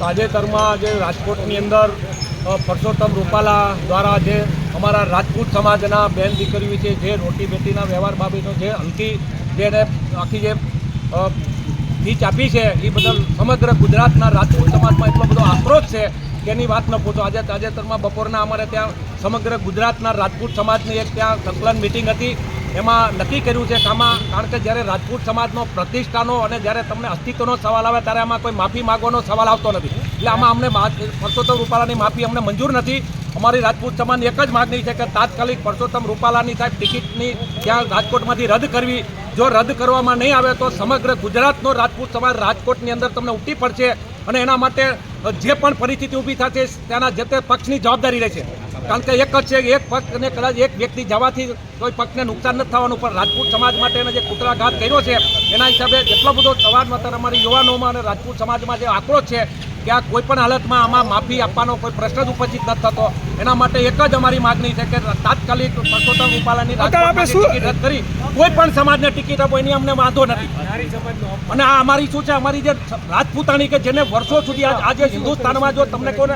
તાજેતરમાં જે રાજકોટની અંદર પરસોત્તમ રૂપાલા દ્વારા જે અમારા રાજપૂત સમાજના બેન દીકરીઓ છે, જે રોટી બેટીના વ્યવહાર બાબતનો જે અંકી જેને આખી જે સ્પીચ આપી છે, એ બદલ સમગ્ર ગુજરાતના રાજપૂત સમાજમાં એટલો બધો આક્રોશ છે એની વાત ન પૂછો. આજે તાજેતરમાં બપોરના અમારે ત્યાં સમગ્ર ગુજરાતના રાજપૂત સમાજની એક ત્યાં સંકલન મિટિંગ હતી. એમાં નક્કી કર્યું છે કે આમાં કારણ કે જ્યારે રાજપૂત સમાજનો પ્રતિષ્ઠાનો અને જ્યારે તમને અસ્તિત્વનો સવાલ આવે ત્યારે આમાં કોઈ માફી માગવાનો સવાલ આવતો નથી. એટલે આમાં અમને પરસોત્તમ રૂપાલાની માફી અમને મંજૂર નથી. અમારી રાજપૂત સમાજની એક જ માગણી છે કે તાત્કાલિક પરસોત્તમ રૂપાલાની સાહેબ ટિકિટની ત્યાં રાજકોટમાંથી રદ કરવી. જો રદ કરવામાં નહીં આવે તો સમગ્ર ગુજરાતનો રાજપૂત સમાજ રાજકોટની અંદર તમને ઉઠી પડશે અને એના માટે જે પણ પરિસ્થિતિ ઊભી થશે, ત્યાંના જે તે પક્ષની જવાબદારી રહેશે. કારણ કે એક જ છે એક એક પક્ષને કદાચ એક વ્યક્તિ જવાથી કોઈ પક્ષને નુકસાન નથી થવાનું, પણ રાજપૂત સમાજ માટે જે કૂતરાઘાત કર્યો છે, એના હિસાબે એટલો બધો સમાજમાં અત્યારે અમારી યુવાનોમાં અને રાજપૂત સમાજમાં જે આક્રોશ છે કે આ કોઈ પણ હાલતમાં આમાં માફી આપવાનો કોઈ પ્રશ્ન જ ઉપસ્થિત નથી થતો. એના માટે એક જ અમારી માગણી છે કે તાત્કાલિક પરસોત્તમ રૂપાલાની ટિકિટ રદ કરી કોઈ પણ સમાજને ટિકિટ આપો એની અમને વાંધો નથી. અને આ અમારી શું છે? અમારી જે રાજપૂતાણી કે જેને વર્ષો સુધી આજ- હિન્દુસ્તાનમાં જો તમને કોને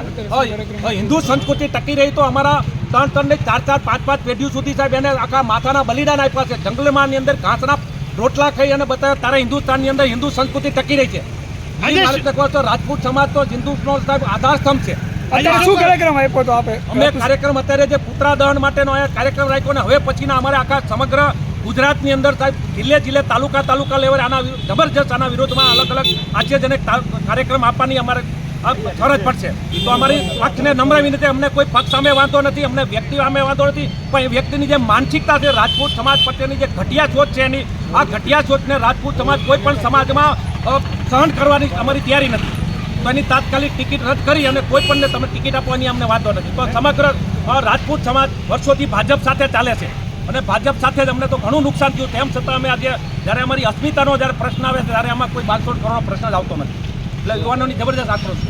હિન્દુ સંસ્કૃતિ ટકી રહી તો અમારા ત્રણ ત્રણ ને ચાર ચાર પાંચ પાંચ પેઢીઓ સુધી સાહેબ એને આખા માથાના બલિદાન આપ્યા છે. જંગલમાંની અંદર ઘાસના રોટલા ખાઈ અને બતાવ્યા તારા હિન્દુસ્તાનની અંદર હિન્દુ સંસ્કૃતિ ટકી રહી છે. તો રાજપૂત સમાજ તો હિન્દુ સાહેબ આધાર સ્તંભ છે. અત્યારે શું કાર્યક્રમ આપ્યો તો આપે? અમે કાર્યક્રમ અત્યારે જે દહન માટેનો અહીંયા કાર્યક્રમ રાખ્યો ને હવે પછીના અમારે આખા સમગ્ર ગુજરાતની અંદર સાહેબ જિલ્લે જિલ્લે તાલુકા તાલુકા લેવલે આના જબરજસ્ત આના વિરોધમાં અલગ અલગ આશ્ચર્યજનક કાર્યક્રમ આપવાની અમારે ફરજ પડશે. તો અમારી પક્ષને નમ્ર વિનંતી અમને કોઈ પક્ષ સામે વાંધો નથી અમને વ્યક્તિ સામે વાંધો નથી પણ એ વ્યક્તિની જે માનસિકતા છે રાજપૂત સમાજ પ્રત્યેની જે ઘટિયા સોચ છે એની આ ઘટિયા સોચને રાજપૂત સમાજ કોઈ પણ સમાજમાં સહન કરવાની અમારી તૈયારી નથી. તો એની તાત્કાલિક ટિકિટ રદ કરી અને કોઈ પણને તમે ટિકિટ આપવાની અમને વાંધો નથી. તો સમગ્ર રાજપૂત સમાજ વર્ષોથી ભાજપ સાથે ચાલે છે. અને ભાજપ સાથે જ અમને તો ઘણું નુકસાન થયું. તેમ છતાં અમે આજે, જ્યારે અમારી અસ્મિતાનો જ્યારે પ્રશ્ન આવે ત્યારે આમાં કોઈ બારસોડ કરવાનો પ્રશ્ન જ આવતો નથી. એટલે યુવાનોની જબરદસ્ત આક્રોશ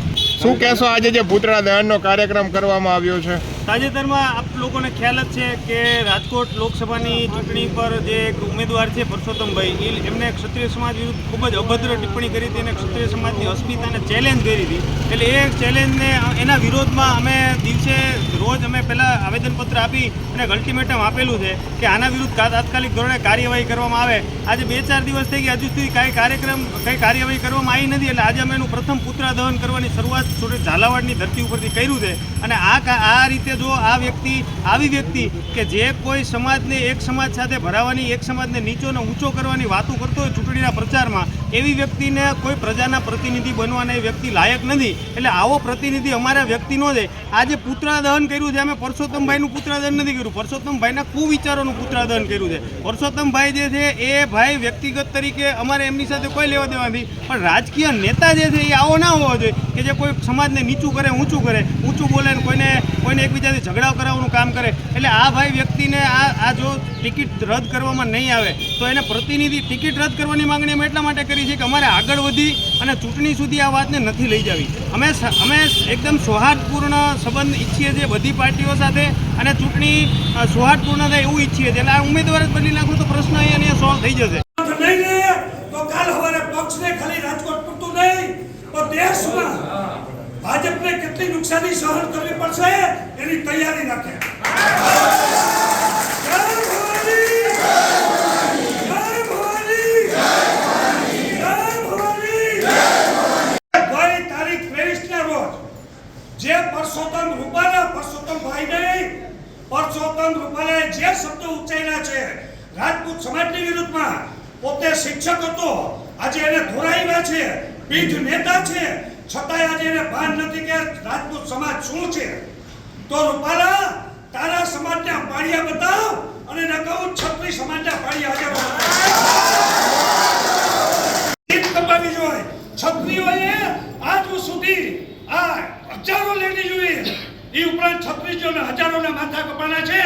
શું કહેશો આજે જે પૂતળા દહનનો કાર્યક્રમ કરવામાં આવ્યો છે? તાજેતરમાં આપ લોકોને ખ્યાલ જ છે કે રાજકોટ લોકસભાની ચૂંટણી પર જે એક ઉમેદવાર છે પરસોત્તમભાઈ એમને ક્ષત્રિય સમાજ વિરુદ્ધ ખૂબ જ અભદ્ર ટિપ્પણી કરી હતી અને ક્ષત્રિય સમાજની અસ્મિતાને ચેલેન્જ કરી હતી. એટલે એ ચેલેન્જને એના વિરોધમાં અમે દિવસે રોજ અમે પહેલાં આવેદનપત્ર આપી અને અલ્ટિમેટમ આપેલું છે કે આના વિરુદ્ધ તાત્કાલિક ધોરણે કાર્યવાહી કરવામાં આવે. આજે બે ચાર દિવસ થઈ ગયા, હજુ સુધી કાંઈ કાર્યક્રમ, કંઈ કાર્યવાહી કરવામાં આવી નથી. એટલે આજે અમે એનું પ્રથમ પુત્રા દહન કરવાની શરૂઆત છોટે ઝાલાવાડની ધરતી ઉપરથી કર્યું છે. અને આ આ રીતે જો આ વ્યક્તિ, આવી વ્યક્તિ કે જે કોઈ સમાજને એક સમાજ સાથે ભરાવાની, એક સમાજને નીચો ને ઊંચો કરવાની વાતો કરતો હોય ચૂંટણીના પ્રચારમાં એવી વ્યક્તિને કોઈ પ્રજાના પ્રતિનિધિ બનવાના એ વ્યક્તિ લાયક નથી. એટલે આવો પ્રતિનિધિ અમારા વ્યક્તિનો છે આજે પુત્રા દહન કર્યું છે. અમે પરસોત્તમભાઈનું પુત્રાદહન નથી કર્યું. પરસોત્તમભાઈના કુવિચારોનું પુત્રાદહન કર્યું છે. પરસોત્તમભાઈ જે છે એ ભાઈ વ્યક્તિગત તરીકે અમારે એમની સાથે કોઈ લેવા દેવા નથી. પણ રાજકીય નેતા જે છે એ આવો ના હોવો જોઈએ કે જે કોઈ સમાજને નીચું કરે, ઊંચું કરે. ઊંચું બોલે કોઈને કોઈને એકબીજાથી ઝઘડાઓ કરાવવાનું કામ કરે, એટલે આ ભાઈ વ્યક્તિને આ આ જો ટિકિટ રદ કરવામાં નહીં આવે, તો એને પ્રતિનિધિ ટિકિટ રદ કરવાની માંગણી અમે એટલા માટે કરી છે કે અમારે આગળ વધી અને ચૂંટણી સુધી આ વાતને નથી લઈ જવી. અમે અમે એકદમ સૌહાર્દપૂર્ણ સંબંધ ઈચ્છીએ છીએ બધી પાર્ટીઓ સાથે અને ચૂંટણી સૌહાર્દપૂર્ણ થાય એવું ઈચ્છીએ છીએ. એટલે આ ઉમેદવાર જ બદલી નાખું તો પ્રશ્ન અહીંયા સોલ્વ થઈ જશે નહીં લે તો કાલ હવારે પક્ષને ખાલી રાજકોટ પૂરતું નહીં તો દેશમાં ભાજપને કેટલી નુકસાની સહન કરવી પડશે, એની તૈયારી રાખે જય ભવાની! જય ભવાની! જય ભવાની! ગઈ તારીખ 23 ના રોજ, જે પરસોત્તમ રૂપાલા પરસોત્તમ ભાઈ નહીં રૂપાલાએ જે શબ્દો ઉચ્ચાર્યા છે, રાજપૂત સમાજની વિરુદ્ધમાં, પોતે શિક્ષક હતો, આજે એને ધોરાવ્યા છે પીઠ નેતા છે છતાંય આજે એને ભાન નથી કે રાજપૂત સમાજ શું છે? તો રૂપાલા, તારા સમાજના પાળિયા બતાવ અને ન કહું, છત્રી સમાજના પાળિયા આજે. કપાવી જોઈએ છત્રીઓએ આજ સુધી આ હજારો લેડી જોઈએ. એ ઉપરાંત છત્રીસોને હજારોના માથા કપાના છે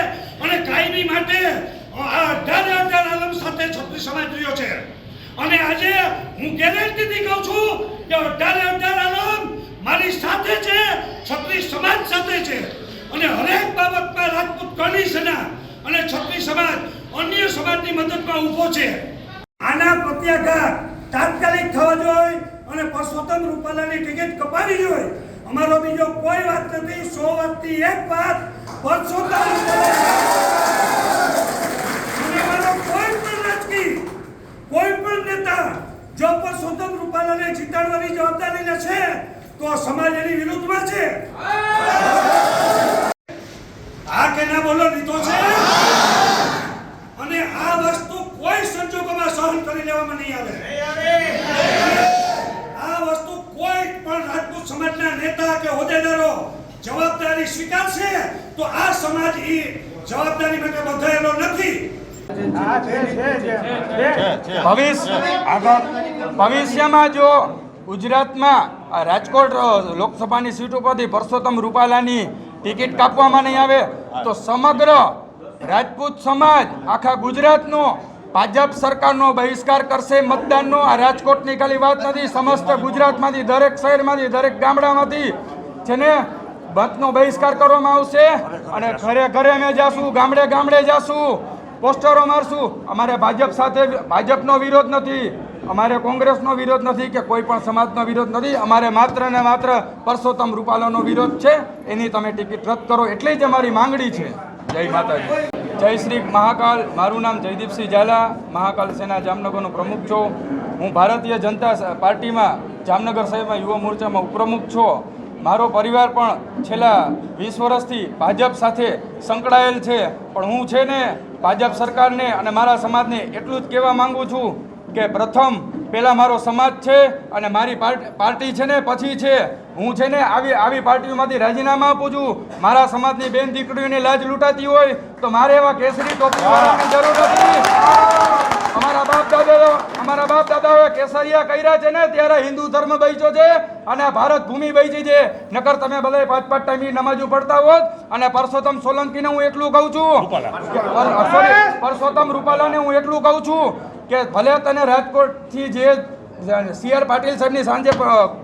અને કાયમી માટે આ અઢાર હજાર આલમ સાથે છત્રીસ સમાજ જોયો છે. અને આજે હું ગેરંટીથી કહું છું કે અઢારે અઢાર આલમ મારી સાથે છે, છત્રીસ સમાજ સાથે છે. અને હરેક બાબતમાં રાજપૂત કમિશના અને છત્રીસ સમાજ અન્ય સમાજની મદદમાં ઊભો છે. આના પ્રત્યાઘાત તાત્કાલિક થવા જોઈએ અને પરસોત્તમ રૂપાલાની ટિકિટ કપાવી જોઈએ. અમારો બીજો કોઈ વાત નથી, સો વાતની એક વાત, પરસોત્તમ રૂપાલા અને અમારો કોઈ પણ રાજકીય કોઈ પણ નેતા જો પરસોત્તમ રૂપાલાને જીતાડવાની જવાબદારી લેશે તો સમાજ એની વિરુદ્ધમાં છે. આ કે ના બોલો લીધો છે? અને આ વસ્તુ કોઈ સંજોગોમાં સહન કરી લેવામાં નહીં આવે. આ વસ્તુ કોઈ પણ રાજપૂત સમાજના નેતા કે હોદ્દેદારો જવાબદારી સ્વીકારશે, તો આ સમાજ એ જવાબદારી માટે બંધાયેલો નથી. ભવિષ્યમાં જો ગુજરાતમાં રાજકોટ લોકસભાની સીટ ઉપરથી પરસોત્તમ રૂપાલાની ટિકિટ કાપવામાં નહીં આવે, તો સમગ્ર રાજપૂત સમાજ, આખા ગુજરાતનો, ભાજપ સરકારનો બહિષ્કાર કરશે મતદાનનો. આ રાજકોટની ખાલી વાત નથી, સમસ્ત ગુજરાતમાંથી, દરેક શહેરમાંથી, દરેક ગામડામાંથી જેને મતનો બહિષ્કાર કરવામાં આવશે. અને ઘરે ઘરે અમે જાશું, ગામડે ગામડે જાશું. પોસ્ટરો મારશું. અમારે ભાજપ સાથે ભાજપનો વિરોધ નથી. અમારે કોંગ્રેસનો વિરોધ નથી કે કોઈ પણ સમાજનો વિરોધ નથી. અમારે માત્ર ને માત્ર પરસોત્તમ રૂપાલાનો વિરોધ છે. એની તમે ટિકિટ રદ કરો. એટલી જ અમારી માંગણી છે. જય માતાજી. જય શ્રી મહાકાલ. મારું નામ જયદીપસિંહ ઝાલા. મહાકાલ સેના જામનગરનો પ્રમુખ છું. હું ભારતીય જનતા પાર્ટીમાં જામનગર સાહેબમાં યુવા મોરચામાં ઉપપ્રમુખ છું. મારો પરિવાર પણ છેલ્લા વીસ વર્ષથી ભાજપ સાથે સંકળાયેલ છે. પણ હું છે ને ભાજપ સરકારને અને મારા સમાજને એટલું જ કહેવા માંગુ છું કે પ્રથમ પહેલાં મારો સમાજ છે અને મારી પાર્ટી છે ને પછી છે. હું છે ને આવી આવી પાર્ટીઓમાંથી રાજીનામા આપું છું. મારા સમાજની બેન દીકરીઓની લાજ લૂંટાતી હોય તો મારે એવા કેસરી ટોપી જરૂર નથી. અમારા બાપ દાદા અમારા બાપ દાદાઓએ કેસરિયા કર્યા છે ને ત્યારે હિન્દુ ધર્મ બચ્યો છે અને ભારત ભૂમિ બચી છે. નકર તમે બધા પાંચ પાંચ ટાઈમ નમાજો પડતા હોત અને પરસોત્તમ સોલંકીને હું એટલું કહું છું. કે પરસોત્તમ રૂપાલાને હું એટલું કહું છું કે ભલે તને રાજકોટથી જે સી આર પાટીલ સાહેબની સાંજે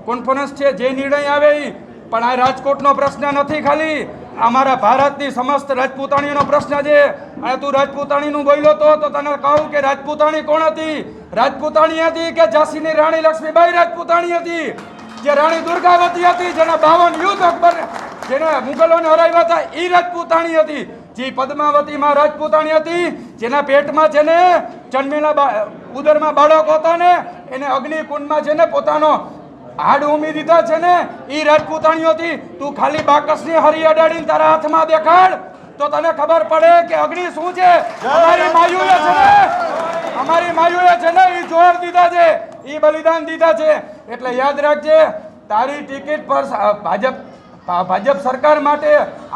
કોન્ફરન્સ છે, જે નિર્ણય આવે એ પણ આ રાજકોટનો પ્રશ્ન નથી ખાલી. અમારા ભારતની સમસ્ત રાજપૂતાણીનો પ્રશ્ન છે. અને તું રાજપૂતાણીનું બોલ્યો તો તો તને કહું કે રાજપૂતાણી કોણ હતી? રાજપૂતાણી હતી કે ઝાંસીની રાણી લક્ષ્મીબાઈ રાજપૂતાણી હતી? જે રાણી દુર્ગાવતી હતી, જેના બાવન યુદ્ધ અકબર જેને મુગલોને હરાવ્યા હતા એ રાજપૂતાણી હતી. જે પદ્માવતીમાં રાજપૂતાણી હતી જેના પેટમાં છે ને જન્મેલા ઉદરમાં બાળક હતા ને એને અગ્નિકુંડમાં છે ને પોતાનો હાડ ઉમી દીધા છે ને એ રાજપૂતાણીઓ હતી. તું ખાલી બાકસની હરી અડાડીને તારા હાથમાં દેખાડ તો તને ખબર પડે કે અગ્નિ શું છે? અમારી માયુએ છે ને અમારી માયુએ છે ને એ જોર દીધા છે એ બલિદાન દીધા છે. એટલે યાદ રાખજે તારી ટિકિટ પર ભાજપ ભાજપ સરકાર માટે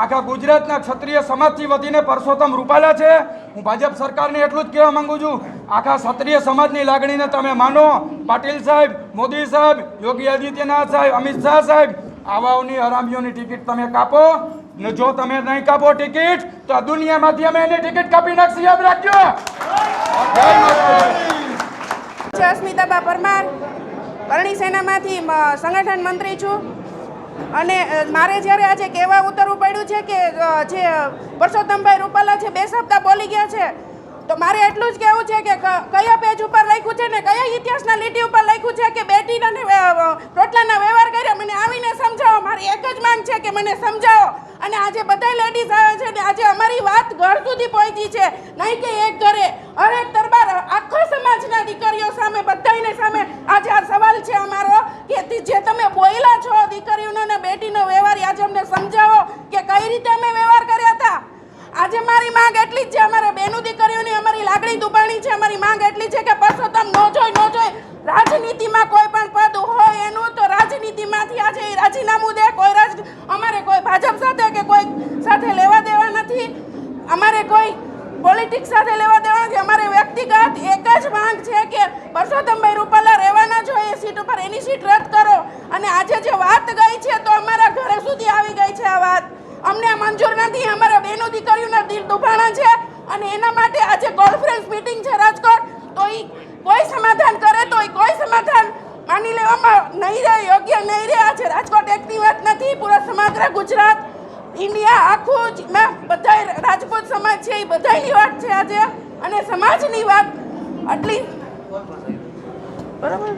આખા ગુજરાતના ક્ષત્રિય સમાજથી વધીને પરસોત્તમ રૂપાલા છે. હું ભાજપ સરકારને એટલું જ કહેવા માંગુ છું, આખા ક્ષત્રિય સમાજની લાગણીને તમે માનો. પાટીલ સાહેબ, મોદી સાહેબ, યોગી આદિત્યનાથ સાહેબ, અમિત શાહ સાહેબ, આવાઓની હરામીઓની ટિકિટ તમે કાપો. ને જો તમે નહીં કાપો ટિકિટ, તો આ દુનિયામાંથી અમે એની ટિકિટ કાપી નાખશું. યાદ રાખજો. અસ્મિતાબા પરમાર કરણી સેનામાંથી સંગઠન મંત્રી છું. અને મારે જ્યારે આજે કહેવા ઉતરવું પડ્યું છે કે જે પરસોત્તમભાઈ રૂપાલા છે બે શબ્દ બોલી ગયા છે તો મારે એટલું જ કહેવું છે કે કયા પેજ ઉપર લખ્યું છે ને કયા ઇતિહાસના લીટી ઉપર લખ્યું છે કે બેટીના ને અ, અ, રોટલાના વ્યવહાર કર્યા મને આવીને સમજાવો મારી એક જ માંગ છે કે મને સમજાવો. અને આજે બધા લેડીઝ આવે છે ને આજે અમારી વાત ઘર સુધી પહોંચી છે. નહીં કે એક ઘરે. હરેક દરબાર આખો સમાજના દીકરીઓ સામે બધાયને સામે આજે આ સવાલ છે અમારો કે તી- જે તમે બોયલા છો દીકરીઓનો ને બેટીનો વ્યવહાર એ આજે અમને સમજાવો કે કઈ રીતે અમે વ્યવહાર કર્યા હતા. આજે મારી માંગ એટલી જ છે, અમારે બેનું દીકરીઓની અમારી લાગણી દુબાણી છે, અમારી માંગ એટલી છે કે પરસોત્તમ ન જોઈ ન જોઈ, રાજનીતિમાં કોઈ પણ પદ હોય એનું તો રાજનીતિમાંથી આજે રાજીનામું દે. કોઈ રાજ, અમારે કોઈ ભાજપ સાથે કે કોઈ સાથે લેવા દેવા નથી. અમારે કોઈ પોલિટિક્સ સાથે લેવા દેવા નથી. અમારે વ્યક્તિગત એક જ માંગ છે કે પરસોત્તમભાઈ રૂપાલા રહેવાના જોઈએ, સીટ ઉપર એની સીટ રદ કરો. અને આજે જે વાત ગઈ છે, તો અમારા ઘરે સુધી આવી ગઈ છે આ વાત અમને આ મંજૂર નથી. અમારા બેનો દીકરીઓના દિલ દુભાણા છે અને એના માટે આજે કોન્ફરન્સ મીટિંગ છે રાજકોટ. તો એ કોઈ સમાધાન કરે તો એ કોઈ સમાધાન માની લેવામાં નહીં રહે યોગ્ય નહીં રહે. આજે રાજકોટ એકની વાત નથી પૂરા સમગ્ર ગુજરાત ઇન્ડિયા આખું જ મેં બધા રાજપૂત સમાજ છે એ બધાની વાત છે આજે. અને સમાજની વાત આટલી બરાબર.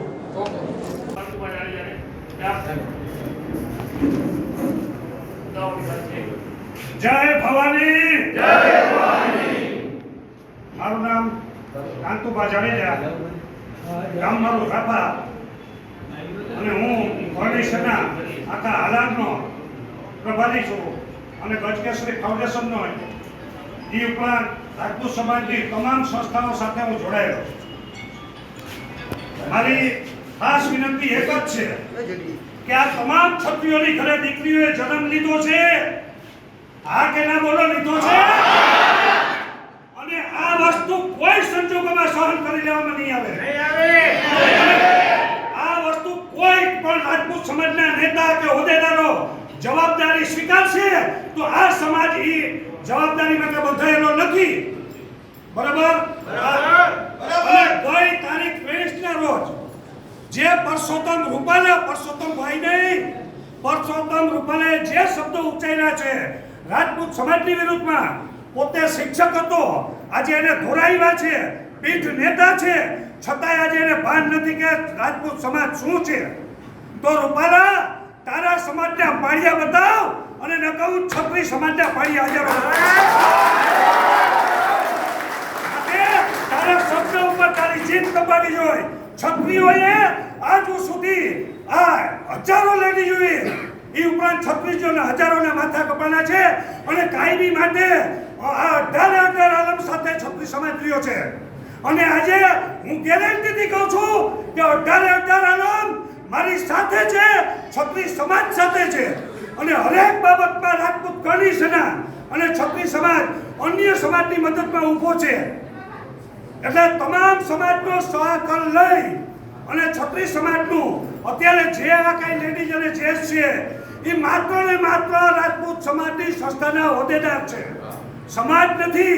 જય ભવાની. જય ભવાની. મારું નામ કાંતુભા જાડેજા. ગામ મારું રાપા. અને હું ફાઉન્ડેશનના આખા હાલાતનો પ્રભારી છું અને ગજકેશ્વરી ફાઉન્ડેશનનો એ ઉપરાંત રાજપૂત સમાજની તમામ સંસ્થાઓ સાથે હું જોડાયેલો છું. મારી ખાસ વિનંતી એક જ છે. કે આ તમામ છત્રીઓની ઘરે દીકરીઓએ જન્મ લીધો છે? હા કે ના બોલો લીધો છે? અને આ વસ્તુ કોઈ સંજોગોમાં સહન કરી લેવામાં નહીં આવે. આ વસ્તુ કોઈ પણ રાજપૂત સમાજના નેતા કે હોદ્દેદારો જવાબદારી સ્વીકારશે તો આ સમાજ એ જવાબદારી માટે બંધાયેલો નથી. બરાબર? બરાબર. કોઈ તારીખ 20 ના રોજ જે પરસોત્તમ રૂપાલા, પરસોત્તમ ભાઈ નહીં, પરસોત્તમ રૂપાલાએ જે શબ્દો ઉચ્ચાર્યા છે, રાજપૂત સમાજની વિરુદ્ધમાં, પોતે શિક્ષક હતો, આજે એને ધોરાવ્યા છે, પીઠ નેતા છે, છતાંય આજે એને ભાન નથી કે રાજપૂત સમાજ શું છે. તો રૂપાલા, તારા સમાજના પાળિયા બતાવ અને ન કહું છત્રી સમાજના પાળિયા હાજર તારા શબ્દ ઉપર તારી જીત દબાવી જોઈએ છત્રીઓએ આજ સુધી આ હજારો જોઈએ એ ઉપરાંત છત્રીસોના હજારોના માથા કપાના છે અને કાયમી માટે આ અઢારે અઢાર આલમ સાથે છત્રીસ સમાજ રહ્યો છે. અને આજે હું ગેરંટીથી કહું છું કે અઢારે અઢાર આલમ મારી સાથે છે છત્રી સમાજ સાથે છે. અને હરેક બાબતમાં રાજપૂત કરણી સેના અને છત્રી સમાજ અન્ય સમાજની મદદમાં ઊભો છે. એટલે તમામ સમાજનો સહકાર લઈ અને છત્રી સમાજનું, અત્યારે જે આ કાંઈ લેડીઝ અને જેન્ટ્સ છે, એ માત્ર ને માત્ર રાજપૂત સમાજની સંસ્થાના હોદ્દેદાર છે. સમાજ નથી,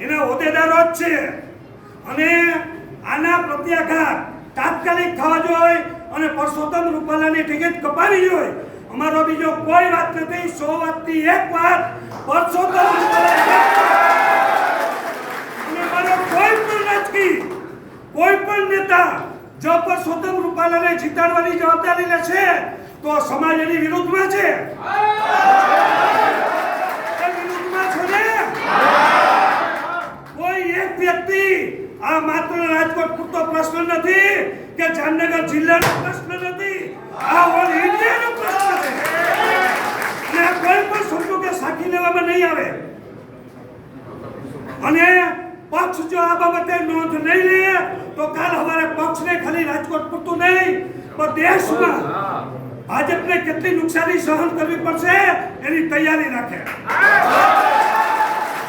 એના હોદ્દેદારો જ છે. અને આના પ્રત્યાઘાત તાત્કાલિક થવા જોઈએ અને પરસોત્તમ રૂપાલાની ટિકિટ કપાવી જોઈએ. અમારો બીજો કોઈ વાત નથી, સો વાતની એક વાત, પરસોત્તમ રૂપાલા રાજકી કોઈ પણ નેતા જો પરસોત્તમ રૂપાલાને જીતાડવાની જવાબદારી લેશે તો સમાજ એની વિરુદ્ધમાં છે. આ માત્ર રાજકોટ પૂરતો પ્રશ્ન નથી કે જામનગર જિલ્લાનો પ્રશ્ન નથી. આ ઓલ ઇન્ડિયાનો પ્રશ્ન છે. ને કોઈ પણ સંજોગે સાખી લેવામાં નહીં આવે. અને પક્ષ જો આ બાબતે નોંધ નહીં લે તો કાલ હવારે પક્ષને ખાલી રાજકોટ પૂરતું નહીં પણ દેશમાં ભાજપને કેટલી નુકસાની સહન કરવી પડશે એની તૈયારી રાખે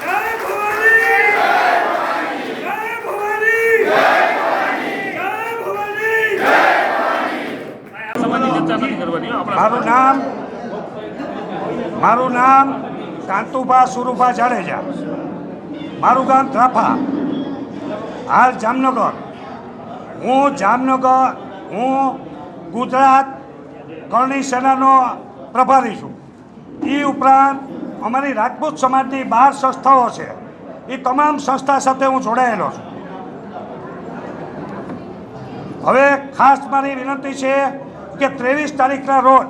જય ભવાની જય ભવાની જય ભવાની મારું નામ મારું નામ કાંતુભા સુરુભા જાડેજા. મારું ગામ ત્રાફા હાલ જામનગર. હું જામનગર, હું ગુજરાત કરણી સેનાનો પ્રભારી છું. એ ઉપરાંત અમારી રાજપૂત સમાજની બાર સંસ્થાઓ છે. એ તમામ સંસ્થા સાથે હું જોડાયેલો છું. હવે ખાસ મારી વિનંતી છે કે ત્રેવીસ તારીખના રોજ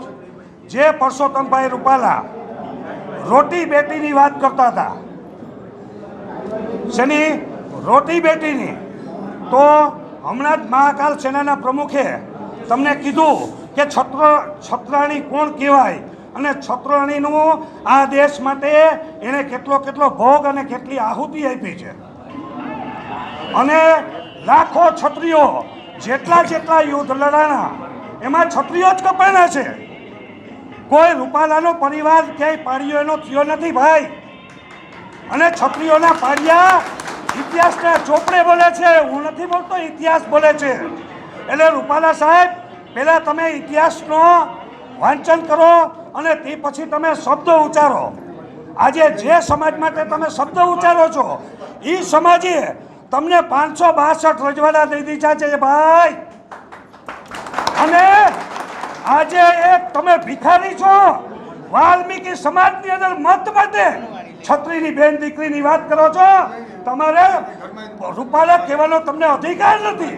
જે પરસોત્તમભાઈ રૂપાલા રોટી બેટીની વાત કરતા હતા શેની? રોટી બેટીની. તો હમણાં જ મહાકાલ સેનાના પ્રમુખે તમને કીધું કે છત્ર, છત્રાણી કોણ કહેવાય? અને છત્રાણીનું આ દેશ માટે એણે કેટલો કેટલો ભોગ અને કેટલી આહુતિ આપી છે. અને લાખો છત્રીઓ, જેટલા જેટલા યુદ્ધ લડાણા, એમાં છત્રીઓ જ કપાણા છે. કોઈ રૂપાલાનો પરિવાર ક્યાંય પાડ્યો એનો થયો નથી ભાઈ. અને છત્રીઓના પાડિયા ઇતિહાસના ચોપડે બોલે છે. હું નથી બોલતો, ઇતિહાસ બોલે છે. એટલે રૂપાલા સાહેબ, પહેલાં તમે ઇતિહાસનો વાંચન કરો અને તે પછી તમે શબ્દો ઉચ્ચારો. આજે જે સમાજ માટે તમે શબ્દ ઉચ્ચારો છો એ સમાજે તમને પાંચસો બાસઠ રજવાડા દઈ દીધા છે ભાઈ. અને આજે એક તમે ભિખારી છો. વાલ્મીકી સમાજની અંદર મત માટે છત્રીની બેન દીકરીની વાત કરો છો? તમારે રૂપાલા કહેવાનો તમને અધિકાર નથી.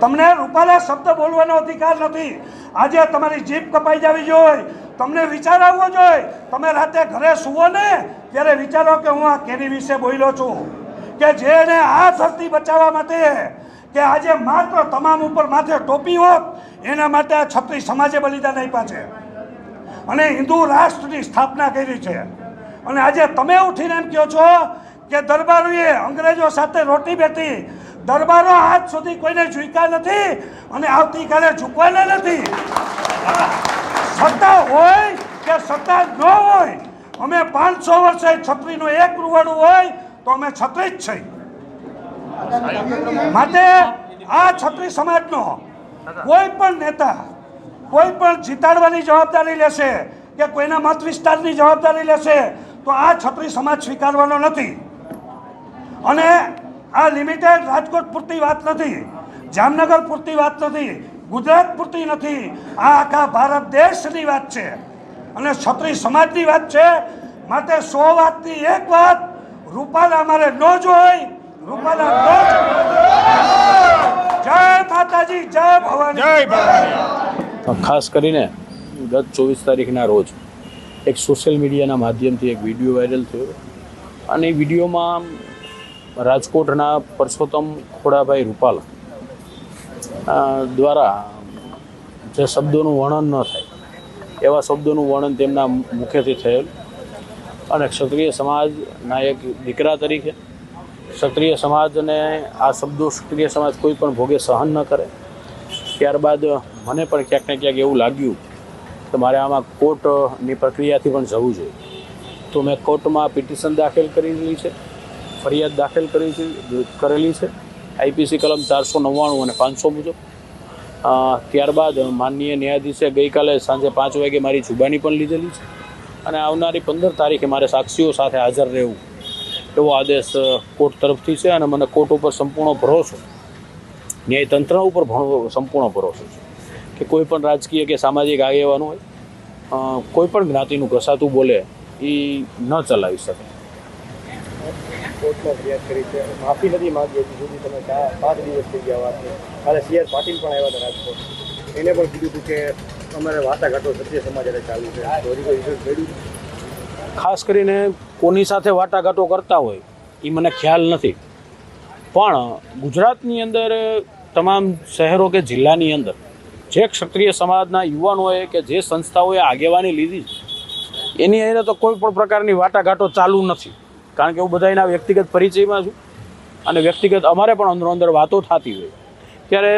તમને રૂપાલા શબ્દ બોલવાનો અધિકાર નથી. આજે તમારી જીભ કપાઈ જવી જોઈએ. તમને વિચાર આવવો જોઈએ. તમે રાતે ઘરે સુવો ને, ત્યારે વિચારો કે હું આ કેની વિશે બોલ્યો છું. કે જેને આ ધરતી બચાવવા માટે, કે આજે માત્ર તમામ ઉપર માથે ટોપી હોત, એના માટે આ છત્રી સમાજે બલિદાન આપ્યા છે. અને હિન્દુ રાષ્ટ્રની સ્થાપના કરી છે. અને આજે તમે ઉઠીને એમ કહો છો કે દરબારોએ અંગ્રેજો સાથે રોટી બેઠી. દરબારો આજ સુધી કોઈને ઝૂક્યા નથી અને આવતીકાલે ઝૂકવાના નથી. સત્તા હોય કે સત્તા ન હોય, અમે પાંચસો વર્ષે છત્રીનું એક રૂવાડું હોય તો અમે છત્રી જ છે માટે આ છત્રી સમાજનો કોઈ પણ નેતા કોઈ પણ જીતાડવાની જવાબદારી લેશે કે કોઈના મત વિસ્તારની જવાબદારી લેશે, તો આ છત્રી સમાજ સ્વીકારવાનો નથી. અને આ લિમિટેડ રાજકોટ પૂરતી વાત નથી, જામનગર પૂરતી વાત નથી, ગુજરાત પૂરતી નથી. આ આખા ભારત દેશની વાત છે. અને છત્રી સમાજની વાત છે. માટે સો વાતની એક વાત, રૂપાલા અમારે ન જોઈ, રૂપાલા ન. જય માતાજી, જય ભવાની. જય ભવાની. ખાસ કરીને ગત ચોવીસ તારીખના રોજ એક સોશિયલ મીડિયાના માધ્યમથી એક વીડિયો વાયરલ થયો અને એ વિડીયોમાં રાજકોટના પરસોત્તમ ખોડાભાઈ રૂપાલ દ્વારા જે શબ્દોનું વર્ણન ન થાય, એવા શબ્દોનું વર્ણન તેમના મુખેથી થયેલ અને ક્ષત્રિય સમાજના એક દીકરા તરીકે, ક્ષત્રિય સમાજને આ શબ્દો ક્ષત્રિય સમાજ કોઈ પણ ભોગે સહન ન કરે ત્યારબાદ મને પણ ક્યાંક ને ક્યાંક એવું લાગ્યું કે મારે આમાં કોર્ટની પ્રક્રિયાથી પણ જવું જોઈએ. તો મેં કોર્ટમાં પિટિશન દાખલ કરેલી છે, ફરિયાદ દાખલ કરી છે, કરેલી છે, આઈપીસી કલમ ચારસો નવ્વાણું અને પાંચસો મુજબ. ત્યારબાદ માનનીય ન્યાયાધીશે ગઈકાલે સાંજે પાંચ વાગે મારી જુબાની પણ લીધેલી છે અને આવનારી પંદર તારીખે મારે સાક્ષીઓ સાથે હાજર રહેવું એવો આદેશ કોર્ટ તરફથી છે અને મને કોર્ટ ઉપર સંપૂર્ણ ભરોસો ન્યાયતંત્ર ઉપર ભણો સંપૂર્ણ ભરોસો છે. કે કોઈ પણ રાજકીય કે સામાજિક આગેવાનો હોય કોઈ પણ જ્ઞાતિનું ઘસાતું બોલે એ ન ચલાવી શકે. કોર્ટમાં ફરિયાદ કરી છે. માફી નથી માંગી હજી સુધી તમે પાંચ દિવસ થઈ ગયા વાત કાલે સી. આર. પાટીલ પણ આવ્યા હતા રાજકોટ. એને પણ કીધું હતું કે અમારે વાટાઘાટો સત્ય સમાચારે ચાલુ છે. કોઈ ખાસ કરીને કોની સાથે વાટાઘાટો કરતા હોય એ મને ખ્યાલ નથી. પણ ગુજરાતની અંદર તમામ શહેરો કે જિલ્લાની અંદર જે ક્ષત્રિય સમાજના યુવાનોએ કે જે સંસ્થાઓએ આગેવાની લીધી એની અંદર તો કોઈ પણ પ્રકારની વાટાઘાટો ચાલુ નથી. કારણ કે હું બધા એના વ્યક્તિગત પરિચયમાં છું અને વ્યક્તિગત અમારે પણ અંદરો અંદર વાતો થતી હોય. ત્યારે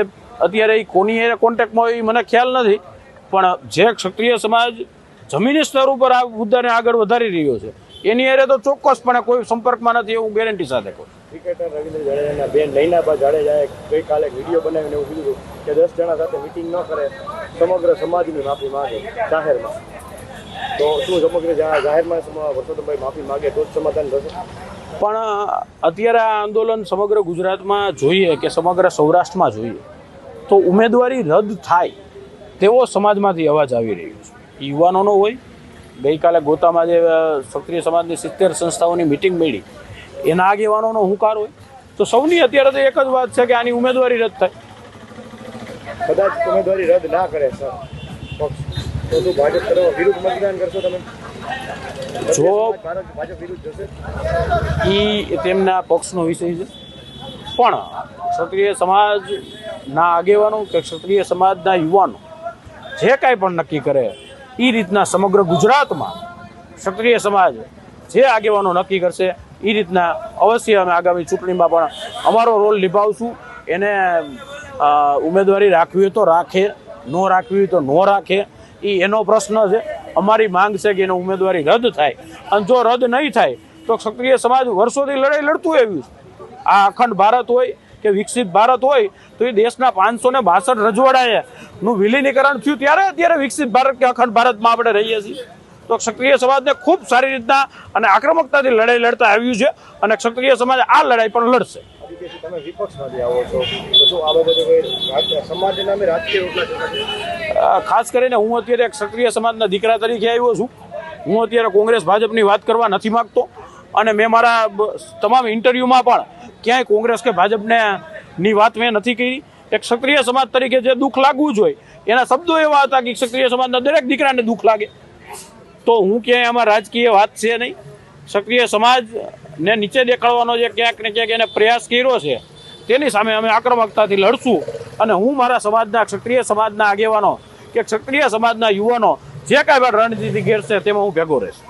અત્યારે એ કોની એ કોન્ટેક્ટમાં હોય એ મને ખ્યાલ નથી, પણ જે ક્ષત્રિય સમાજ જમીની સ્તર ઉપર આ મુદ્દાને આગળ વધારી રહ્યો છે, એની અરે તો ચોક્કસપણે કોઈ સંપર્કમાં નથી એવું ગેરંટી સાથે કહું ક્રિકેટર રવિન્દ્ર જાડેજાના બેન નૈનાબા જાડેજાએ ગઈકાલે એક વીડિયો બનાવીને એવું કીધું કે દસ જણા સાથે મિટિંગ ન કરે, સમગ્ર સમાજની માફી માગે જાહેરમાં. તો શું સમગ્ર જાહેરમાં વર્ષોત્તમભાઈ માફી માંગે તો જ સમાધાન થશે? પણ અત્યારે આ આંદોલન સમગ્ર ગુજરાતમાં જોઈએ કે સમગ્ર સૌરાષ્ટ્રમાં જોઈએ, તો ઉમેદવારી રદ થાય તેવો સમાજમાંથી અવાજ આવી રહ્યો છે. યુવાનોનો હોય, ગઈકાલે ગોતામાં જે ક્ષત્રિય સમાજની સિત્તેર સંસ્થાઓની મિટિંગ મળી એના આગેવાનોનો હુંકાર હોય. તો સૌની અત્યારે તો એક જ વાત છે કે આની ઉમેદવારી રદ થાય. કદાચ ઉમેદવારી રદ ના કરે સર. પક્ષ તો શું ભાજપ તરફ વિરુદ્ધ મતદાન કરશો તમે? જો ભારત ભાજપ વિરુદ્ધ જશે? એ તેમના પક્ષનો વિષય છે. પણ ક્ષત્રિય સમાજના આગેવાનો કે ક્ષત્રિય સમાજના યુવાનો જે કાંઈ પણ નક્કી કરે એ રીતના સમગ્ર ગુજરાતમાં ક્ષત્રિય સમાજ જે આગેવાનો નક્કી કરશે એ રીતના અવશ્ય અમે આગામી ચૂંટણીમાં પણ અમારો રોલ નિભાવશું. એને ઉમેદવારી રાખવી હોય તો રાખે, ન રાખવી હોય તો ન રાખે. એ એનો પ્રશ્ન છે. અમારી માંગ છે કે એનો ઉમેદવારી રદ થાય. અને જો રદ નહીં થાય, તો ક્ષત્રિય સમાજ વર્ષોથી લડાઈ લડતું છે. આ અખંડ ભારત હોય કે વિકસિત ભારત હોય, તો એ દેશના પાંચસો ને બાસઠ રજવાડાએ નું વિલીનીકરણ થયું. ત્યારે અત્યારે વિકસિત ભારત કે અખંડ ભારતમાં આપણે રહીએ છીએ. તો ક્ષત્રિય સમાજને ખૂબ સારી રીતના અને આક્રમકતાથી લડાઈ લડતા આવ્યું છે અને ક્ષત્રિય સમાજ આ લડાઈ પણ લડશે. ખાસ કરીને હું અત્યારે એક ક્ષત્રિય સમાજના દીકરા તરીકે આવ્યો છું. હું અત્યારે કોંગ્રેસ ભાજપની વાત કરવા નથી માગતો. અને મેં મારા તમામ ઇન્ટરવ્યૂમાં પણ ક્યાંય કોંગ્રેસ કે ભાજપને ની વાત મેં નથી કરી. એક ક્ષત્રિય સમાજ તરીકે જે દુઃખ લાગવું જોઈએ એના શબ્દો એવા હતા કે ક્ષત્રિય સમાજના દરેક દીકરાને દુઃખ લાગે. તો હું ક્યાંય આમાં રાજકીય વાત છે નહીં. સક્રિય સમાજને નીચે દેખાડવાનો જે ક્યાંક ને ક્યાંક એને પ્રયાસ કર્યો છે, તેની સામે અમે આક્રમકતાથી લડશું. અને હું મારા સમાજના, ક્ષત્રિય સમાજના આગેવાનો કે ક્ષત્રિય સમાજના યુવાનો, જે કાંઈ પણ રણનીતિ ઘેરશે, તેમાં હું ભેગો રહીશ.